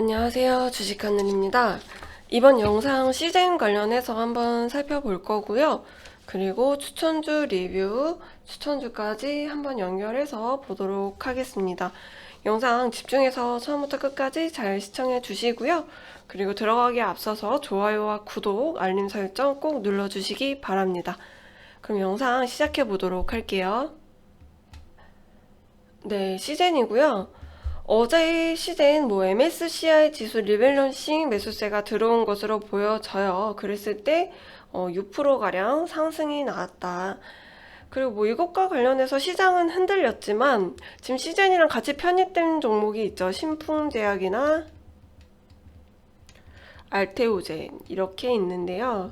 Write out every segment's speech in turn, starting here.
안녕하세요. 주식하늘입니다. 이번 영상 시즌 관련해서 한번 살펴볼 거고요. 그리고 추천주 리뷰, 추천주까지 한번 연결해서 보도록 하겠습니다. 영상 집중해서 처음부터 끝까지 잘 시청해 주시고요. 그리고 들어가기에 앞서서 좋아요와 구독, 알림 설정 꼭 눌러주시기 바랍니다. 그럼 영상 시작해 보도록 할게요. 네, 시즌이고요. 어제 시즌 뭐 MSCI 지수 리밸런싱 매수세가 들어온 것으로 보여져요. 그랬을 때 어, 6%가량 상승이 나왔다. 그리고 뭐 이것과 관련해서 시장은 흔들렸지만 지금 시즌이랑 같이 편입된 종목이 있죠. 신풍제약이나 알테오젠 이렇게 있는데요.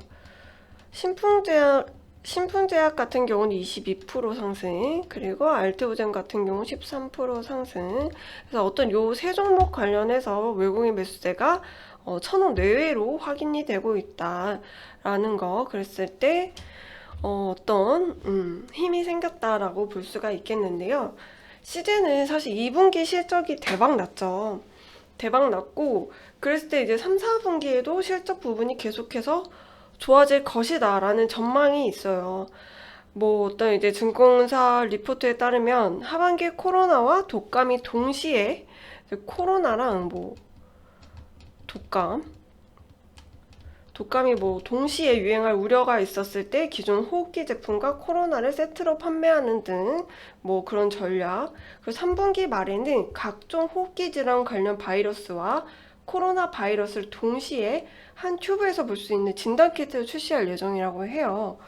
신풍제약 신풍제약 같은 경우는 22% 상승, 그리고 알테오젠 같은 경우 13% 상승. 그래서 어떤 요 세 종목 관련해서 외국인 매수세가 어, 천원 내외로 확인이 되고 있다라는 거 그랬을 때 어, 어떤 음, 힘이 생겼다라고 볼 수가 있겠는데요. 시제는 사실 2분기 실적이 대박 났죠. 대박 났고 그랬을 때 이제 3, 4분기에도 실적 부분이 계속해서 좋아질 것이다라는 전망이 있어요. 뭐 어떤 이제 증권사 리포트에 따르면 하반기 코로나와 독감이 동시에 코로나랑 뭐 독감 독감이 뭐 동시에 유행할 우려가 있었을 때 기존 호흡기 제품과 코로나를 세트로 판매하는 등 뭐 그런 전략 그리고 3분기 말에는 각종 호흡기 질환 관련 바이러스와 코로나 바이러스를 동시에 한 튜브에서 볼 수 있는 진단 키트를 출시할 예정이라고 해요.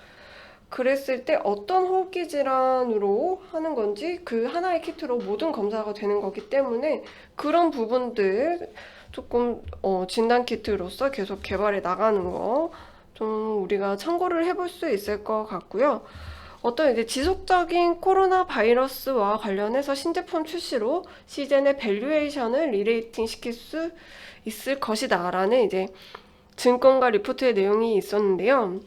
그랬을 때 어떤 호흡기 질환으로 하는 건지 그 하나의 키트로 모든 검사가 되는 거기 때문에 그런 부분들 조금 어, 진단 키트로서 계속 개발해 나가는 거 좀 우리가 참고를 해볼 수 있을 것 같고요. 어떤 이제 지속적인 코로나 바이러스와 관련해서 신제품 출시로 시즌의 밸류에이션을 리레이팅 시킬 수 있을 것이다라는 이제 증권가 리포트의 내용이 있었는데요.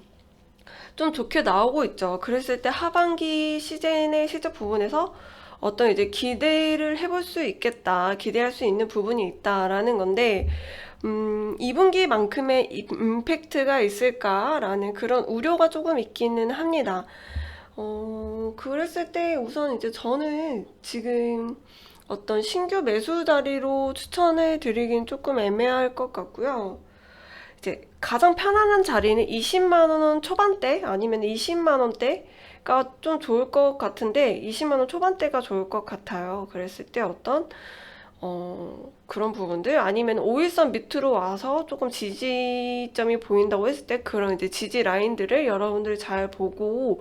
좀 좋게 나오고 있죠. 그랬을 때 하반기 시즌의 실적 부분에서 어떤 이제 기대를 해볼 수 있겠다, 기대할 수 있는 부분이 있다라는 건데, 음, 2분기만큼의 임팩트가 있을까라는 그런 우려가 조금 있기는 합니다. 어, 그랬을 때 우선 이제 저는 지금 어떤 신규 매수 자리로 추천을 드리긴 조금 애매할 것 같고요. 이제 가장 편안한 자리는 20만 원 초반대 아니면 20만 원대가 좀 좋을 것 같은데 20만 원 초반대가 좋을 것 같아요. 그랬을 때 어떤 어, 그런 부분들 아니면 5일선 밑으로 와서 조금 지지점이 보인다고 했을 때 그런 이제 지지 라인들을 여러분들이 잘 보고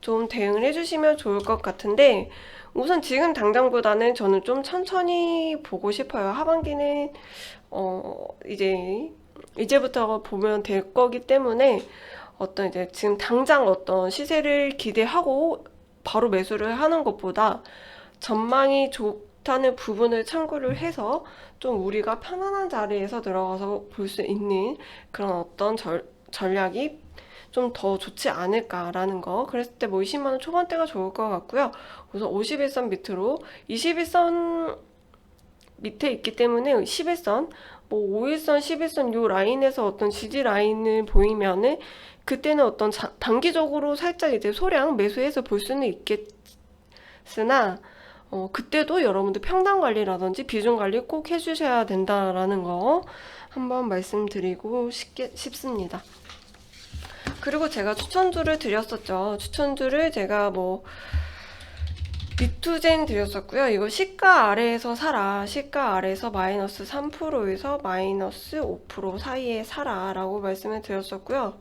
좀 대응을 해주시면 좋을 것 같은데 우선 지금 당장보다는 저는 좀 천천히 보고 싶어요. 하반기는 어 이제 이제부터 보면 될 거기 때문에 어떤 이제 지금 당장 어떤 시세를 기대하고 바로 매수를 하는 것보다 전망이 좋다는 부분을 참고를 해서 좀 우리가 편안한 자리에서 들어가서 볼 수 있는 그런 어떤 절, 전략이 좀 더 좋지 않을까라는 거. 그랬을 때 뭐 20만 원 초반대가 좋을 것 같고요. 우선 51선 밑으로 21선 밑에 있기 때문에 11선, 뭐 5일선, 11선 요 라인에서 어떤 지지 라인을 보이면은 그때는 어떤 자, 단기적으로 살짝 이제 소량 매수해서 볼 수는 있겠으나 어, 그때도 여러분들 평단 관리라든지 비중 관리 꼭 해주셔야 된다라는 거 한번 말씀드리고 싶게, 싶습니다. 그리고 제가 추천주를 드렸었죠. 추천주를 제가 뭐 비투젠 드렸었고요. 이거 시가 아래에서 사라. 시가 아래에서 마이너스 3%에서 마이너스 5% 사이에 사라 라고 말씀을 드렸었고요.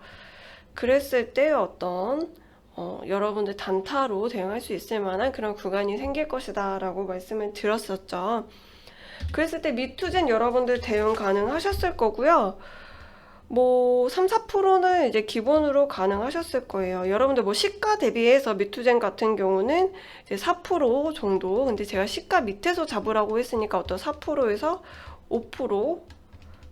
그랬을 때 어떤 어, 여러분들 단타로 대응할 수 있을 만한 그런 구간이 생길 것이다 라고 말씀을 드렸었죠. 그랬을 때 미투젠 여러분들 대응 가능하셨을 거고요. 뭐 3, 4%는 이제 기본으로 가능하셨을 거예요. 여러분들 뭐 시가 대비해서 미투젠 같은 경우는 이제 4% 정도. 근데 제가 시가 밑에서 잡으라고 했으니까 어떤 4%에서 5%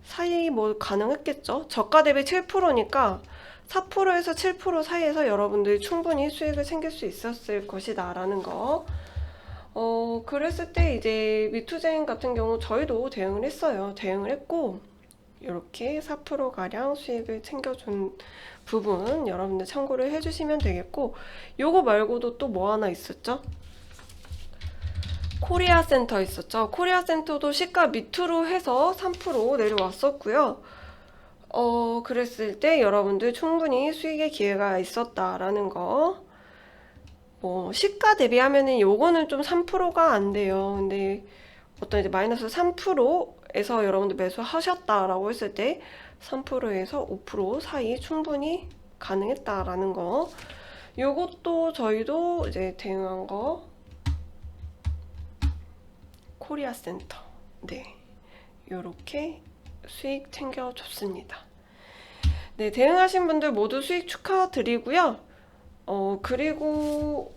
사이 뭐 가능했겠죠. 저가 대비 7%니까 4%에서 7% 사이에서 여러분들이 충분히 수익을 챙길 수 있었을 것이다 라는 거. 어, 그랬을 때 이제 미투제인 같은 경우 저희도 대응을 했어요. 대응을 했고, 이렇게 4%가량 수익을 챙겨준 부분 여러분들 참고를 해주시면 되겠고, 요거 말고도 또 뭐 하나 있었죠? 코리아 센터 있었죠. 코리아 센터도 시가 밑으로 해서 3% 내려왔었고요. 어, 그랬을 때 여러분들 충분히 수익의 기회가 있었다라는 거. 뭐, 시가 대비하면은 요거는 좀 3%가 안 돼요. 근데 어떤 이제 마이너스 3% 에서 여러분들 매수하셨다라고 했을 때 3%에서 5% 사이 충분히 가능했다라는 거. 요것도 저희도 이제 대응한 거 코리아 센터. 네. 요렇게 수익 챙겨줬습니다. 네, 대응하신 분들 모두 수익 축하드리고요. 어, 그리고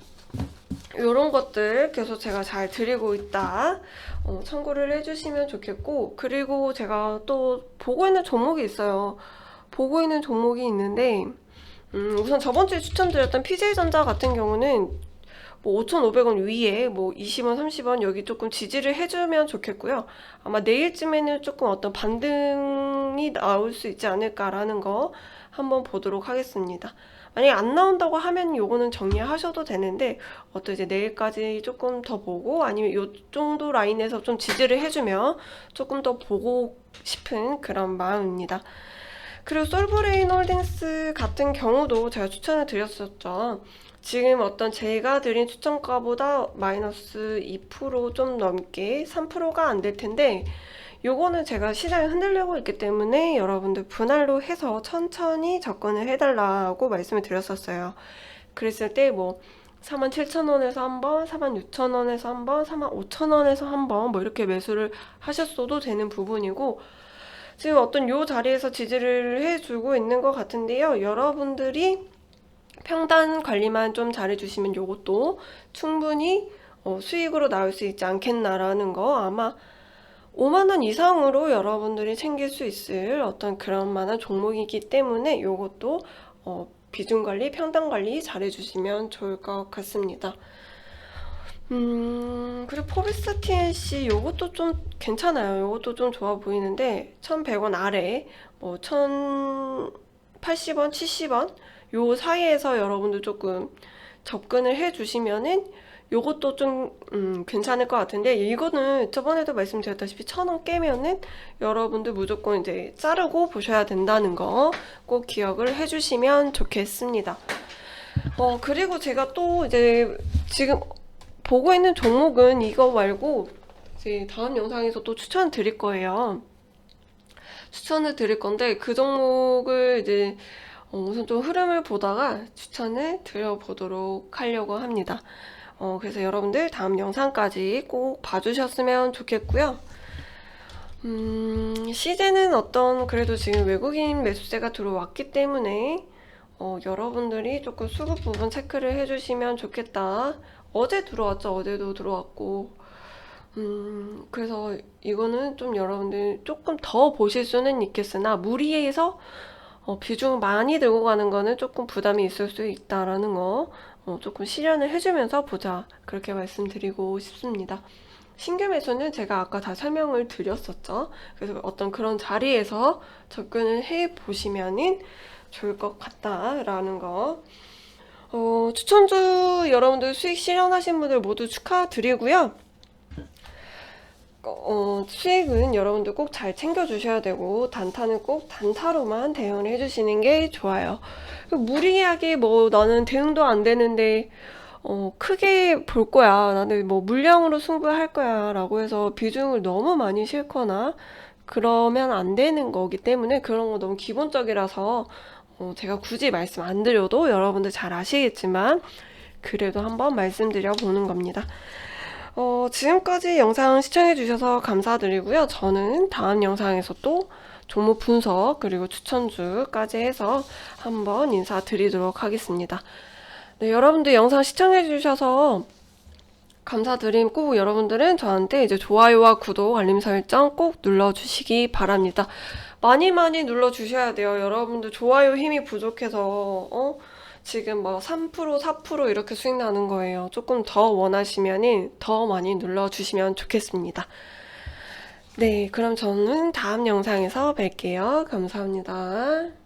요런 것들 계속 제가 잘 드리고 있다. 어, 참고를 해주시면 좋겠고, 그리고 제가 또 보고 있는 종목이 있어요. 보고 있는 종목이 있는데, 음, 우선 저번 주에 추천드렸던 PJ전자 같은 경우는 뭐 5,500원 위에 뭐 20원, 30원 여기 조금 지지를 해주면 좋겠고요. 아마 내일쯤에는 조금 어떤 반등이 나올 수 있지 않을까라는 거 한번 보도록 하겠습니다. 만약에 안 나온다고 하면 요거는 정리하셔도 되는데 어떤 이제 내일까지 조금 더 보고 아니면 요 정도 라인에서 좀 지지를 해주면 조금 더 보고 싶은 그런 마음입니다. 그리고 솔브레인 홀딩스 같은 경우도 제가 추천을 드렸었죠. 지금 어떤 제가 드린 추천가보다 마이너스 2%좀 넘게 3%가 안 될 텐데 요거는 제가 시장이 흔들리고 있기 때문에 여러분들 분할로 해서 천천히 접근을 해달라고 말씀을 드렸었어요. 그랬을 때 뭐 47,000원에서 한 번, 46,000원에서 한 번, 45,000원에서 한번 뭐 이렇게 매수를 하셨어도 되는 부분이고 지금 어떤 요 자리에서 지지를 해주고 있는 것 같은데요. 여러분들이 평단 관리만 좀 잘해주시면 요것도 충분히 어, 수익으로 나올 수 있지 않겠나라는 거 아마 5만원 이상으로 여러분들이 챙길 수 있을 어떤 그런 만한 종목이기 때문에 요것도 어, 비중 관리, 평단 관리 잘해주시면 좋을 것 같습니다. 음, 그리고 포비스 TNC 요것도 좀 괜찮아요. 요것도 좀 좋아 보이는데 1100원 아래 뭐 1080원, 70원 요 사이에서 여러분들 조금 접근을 해 주시면은 요것도 좀 음, 괜찮을 것 같은데 이거는 저번에도 말씀드렸다시피 천원 깨면은 여러분들 무조건 이제 자르고 보셔야 된다는 거 꼭 기억을 해 주시면 좋겠습니다. 어 그리고 제가 또 이제 지금 보고 있는 종목은 이거 말고 이제 다음 영상에서 또 추천 드릴 거예요. 추천을 드릴 건데 그 종목을 이제 어, 우선 좀 흐름을 보다가 추천을 드려보도록 하려고 합니다. 어, 그래서 여러분들 다음 영상까지 꼭 봐주셨으면 좋겠고요. 음, 시제는 어떤 그래도 지금 외국인 매수세가 들어왔기 때문에 어, 여러분들이 조금 수급 부분 체크를 해주시면 좋겠다. 어제 들어왔죠. 어제도 들어왔고. 음, 그래서 이거는 좀 여러분들 조금 더 보실 수는 있겠으나 무리해서 어, 비중 많이 들고 가는 거는 조금 부담이 있을 수 있다라는 거 어, 조금 실현을 해주면서 보자 그렇게 말씀드리고 싶습니다. 신규 매수는 제가 아까 다 설명을 드렸었죠. 그래서 어떤 그런 자리에서 접근을 해 보시면은 좋을 것 같다라는 거. 어, 추천주 여러분들 수익 실현하신 분들 모두 축하드리고요. 어, 수익은 여러분들 꼭 잘 챙겨주셔야 되고 단타는 꼭 단타로만 대응을 해주시는 게 좋아요. 무리하게 뭐 나는 대응도 안 되는데 어, 크게 볼 거야. 나는 뭐 물량으로 승부할 거야. 라고 해서 비중을 너무 많이 싣거나 그러면 안 되는 거기 때문에 그런 거 너무 기본적이라서 어, 제가 굳이 말씀 안 드려도 여러분들 잘 아시겠지만 그래도 한번 말씀드려 보는 겁니다. 어, 지금까지 영상 시청해주셔서 감사드리고요. 저는 다음 영상에서 또 종목 분석 그리고 추천주까지 해서 한번 인사드리도록 하겠습니다. 네, 여러분들 영상 시청해주셔서 감사드림고 여러분들은 저한테 이제 좋아요와 구독, 알림 설정 꼭 눌러주시기 바랍니다. 많이 많이 눌러주셔야 돼요. 여러분들 좋아요 힘이 부족해서, 어? 지금 뭐 3%, 4% 이렇게 수익 나는 거예요. 조금 더 원하시면은 더 많이 눌러주시면 좋겠습니다. 네, 그럼 저는 다음 영상에서 뵐게요. 감사합니다.